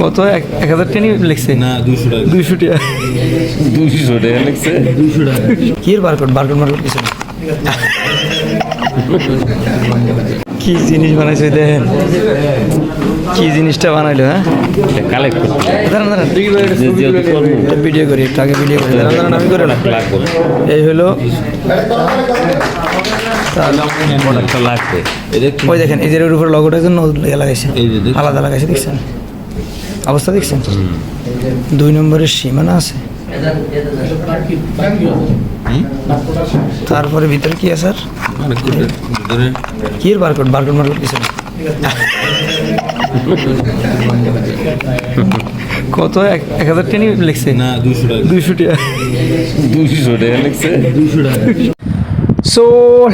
কত? এক এক হাজার টেনি লিখছে? না দুশো টাকা। দুশো টাকা। লিখছে? দুশো টাকা। কি এর বারকোড বারকোড মার্কোড কিছু না। কি জিনিস বানাইছে দেখেন। কি জিনিসটা বানাইলো হ্যাঁ? কালেক্ট দাঁড়ান দাঁড়ান। ভিডিও করি একটু আগে ভিডিও করি। দাঁড়ান দাঁড়ান আমি করে না লাগবে। এই হলো ওই দেখেন এই যে এর উপর লগোটার জন্য লাগাইছে। আলাদা লাগাইছে দেখছেন? অবস্থা দেখছেন? দুই নম্বরের সীমানা আছে। তারপরে ভিতরে কি আছে স্যার মানে কি বারকোড? বারকোড মার্কোড না কত? এক এক হাজার টেনি লিখছে। না দুশো টাকা। দুইশো টাকা দুশো টাকা লিখছে। দুশো টাকা। সো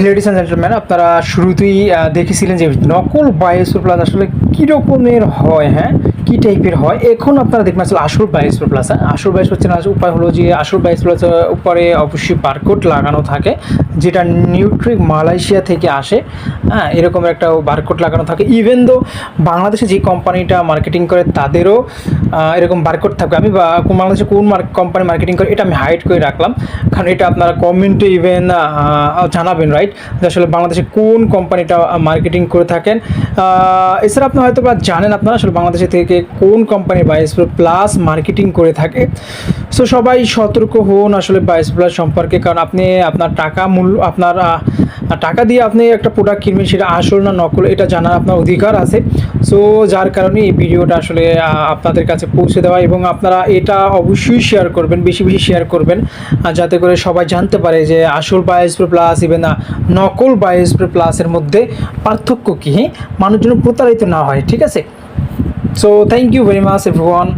লেডিস অ্যান্ড জেন্টলম্যান আপনারা শুরুতেই দেখেছিলেন যে নকল বায়োস্পোর প্লাস আসলে কী রকমের হয় হ্যাঁ? কী টাইপের হয়? এখন আপনারা দেখবেন আসলে আসল বায়োস্পোর প্লাস হ্যাঁ? আসল বায়োস্পোর চেনার উপায় হলো যে, আসল বায়োস্পোর প্লাস উপরে অবশ্যই বারকোড লাগানো থাকে, যেটা নিউট্রিক মালয়েশিয়া থেকে আসে হ্যাঁ? এরকম একটা বারকোড লাগানো থাকে। ইভেন দো বাংলাদেশে যে কোম্পানিটা মার্কেটিং করে, তাদেরও এরকম বারকোড থাকবে। আমি বাংলাদেশে কোন কোম্পানি মার্কেটিং করে, এটা আমি হাইড করে রাখলাম। কারণ এটা আপনারা কমেন্টে ইভেন জানাবেন রাইট যে আসলে বাংলাদেশে কোন কোম্পানিটা মার্কেটিং করে থাকেন? এছাড়া আপনি হয়তো বা জানেন আপনারা আসলে বাংলাদেশে থেকে কোন কোম্পানি বাইস প্লাস মার্কেটিং করে থাকে। সো সবাই সতর্ক হন আসলে বাইস প্লাস সম্পর্কে, কারণ আপনি আপনার টাকা মূল্য, আপনার টাকা দিয়ে আপনি একটা প্রোডাক্ট কিনবেন, সেটা আসল না নকল, এটা জানার আপনার অধিকার আছে। সো যার কারণে এই ভিডিওটা আসলে আপনাদের কাছে পৌঁছে দেওয়া এবং আপনারা এটা অবশ্যই শেয়ার করবেন, বেশি বেশি শেয়ার করবেন। যাতে করে সবাই জানতে পারে যে আসল বায়োস্প্রে প্লাস ইভেন না নকল বায়োস্প্রে প্লাসের মধ্যে পার্থক্য কী? মানুষজন প্রতারিত না হয়, ঠিক আছে? So thank you very much everyone